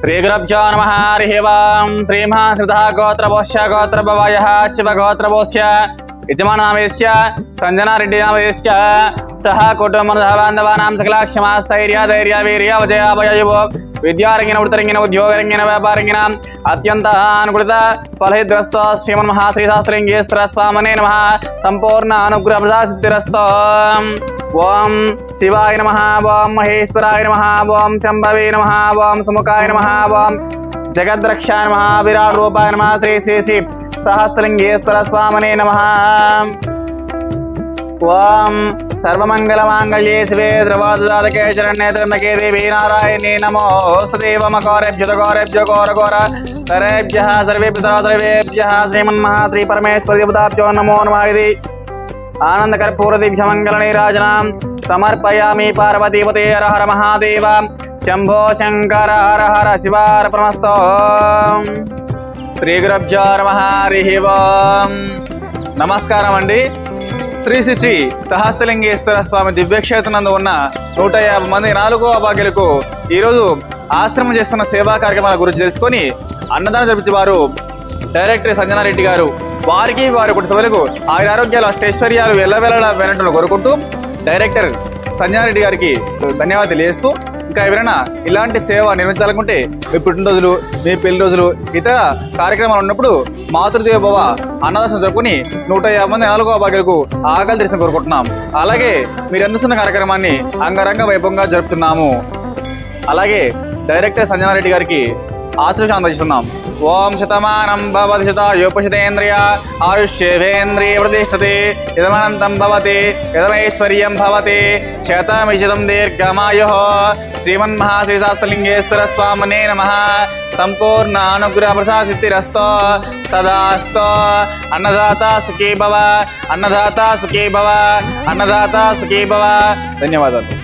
श्रीगुरभ्यो नमः, हरिः वां श्रीमहाश्रितः गोत्रभोष्य, गोत्रभवायः, शिवगोत्रभोष्य यजमाननामयस्य सञ्जनारेड्डिनामयस्य सः सह सकला क्षमा स्थैर्य धैर्य वीर्य विजयाभययुवो విద్యారంగిన ఉత్తరంగిన ఉద్యోగరంగిన వ్యాపారంగిన అత్యంత అనుకృత ఫలహిద్రస్త శ్రీమన్ మహాశ్రీ శాస్త్రంగేశ్వర స్వామనే నమ. సంపూర్ణ అనుగ్రహ ప్రసాసిద్ధిరస్తో ఓం శివాయ నమ. ఓం మహేశ్వరాయ నమ. ఓం శంభవే నమ. ఓం సుముఖాయ నమ. ఓం జగద్రక్షాయ నమ. విరాట్ రూపాయ నమ. శ్రీ శ్రీ శ్రీ సహస్రలింగేశ్వర స్వామనే నమ. ఓం సర్వమంగళమాంగళ్యే శివే ద్రవాదాలకే శరణ్యే త్రమకే దేవీ నారాయణే నమో స్తదేవమకారేభ్యుత గౌరేభ్య ఘోర ఘోర సరేభ్య సర్వేభ్య సర్వేభ్య శ్రీమన్మహాశ్రీ పరమేశ్వర దేవతాభ్యో నమో నమః ఇది ఆనందకర్పూరదీభ్యమంగళ నీరాజనాం సమర్పయామి పార్వతీపతే హర హర మహాదేవ శంభో శంకర హర హర శివార్పణమస్తో శ్రీ గురభ్యో నమ హరి ఓం నమస్కారం అండి శ్రీ శ్రీ శ్రీ సహస్రలింగేశ్వర స్వామి దివ్యక్షేత్రనందు ఉన్న నూట యాభై మంది నాలుగో అభాగ్యులకు ఈరోజు ఆశ్రమం చేస్తున్న సేవా కార్యక్రమాల గురించి తెలుసుకొని అన్నదానం జరిపించే వారు డైరెక్టర్ సంజనారెడ్డి గారు. వారికి వారి కుటుంబ సభ్యులకు ఆయన ఆరోగ్యాలు అష్టైశ్వర్యాలు ఎల్లవేళలా వినట్లు కోరుకుంటూ డైరెక్టర్ సంజనారెడ్డి గారికి ధన్యవాదాలు తెలియజేస్తూ ఇంకా ఎవరైనా ఇలాంటి సేవ నిర్మించాలనుకుంటే మీ పుట్టినరోజులు మీ పెళ్ళి రోజులు ఇతర కార్యక్రమాలు ఉన్నప్పుడు మాతృదేవ భవ అన్నదాసం జరుపుకుని నూట యాభై మంది నాలుగో భాగ్యులకు ఆకలి దర్శనం కోరుకుంటున్నాం. అలాగే మీరు అందిస్తున్న కార్యక్రమాన్ని అంగరంగ వైభవంగా జరుపుతున్నాము. అలాగే డైరెక్టర్ సంజనారెడ్డి గారికి ఆశీర్వాదం ఓం శతమానం భవతి శతాయోపశతేంద్రియ ఆయుష్యేంద్రియ ప్రతిష్టతే. యదమనంతం భవతి యదమైశ్వర్యం భవతి. శతమిశతం దీర్ఘమాయు. శ్రీమన్మహాశ్రీశాస్త్రలింగేశ్వర స్వామినే నమ. సంపూర్ణ అనుగ్రహ ప్రసాసిద్ధిరస్తో తదాస్తో. అన్నదాత సుఖీ భవ అన్నదాత సుఖీ భవ అన్నదాత సుఖీ భవ ధన్యవాదాలు.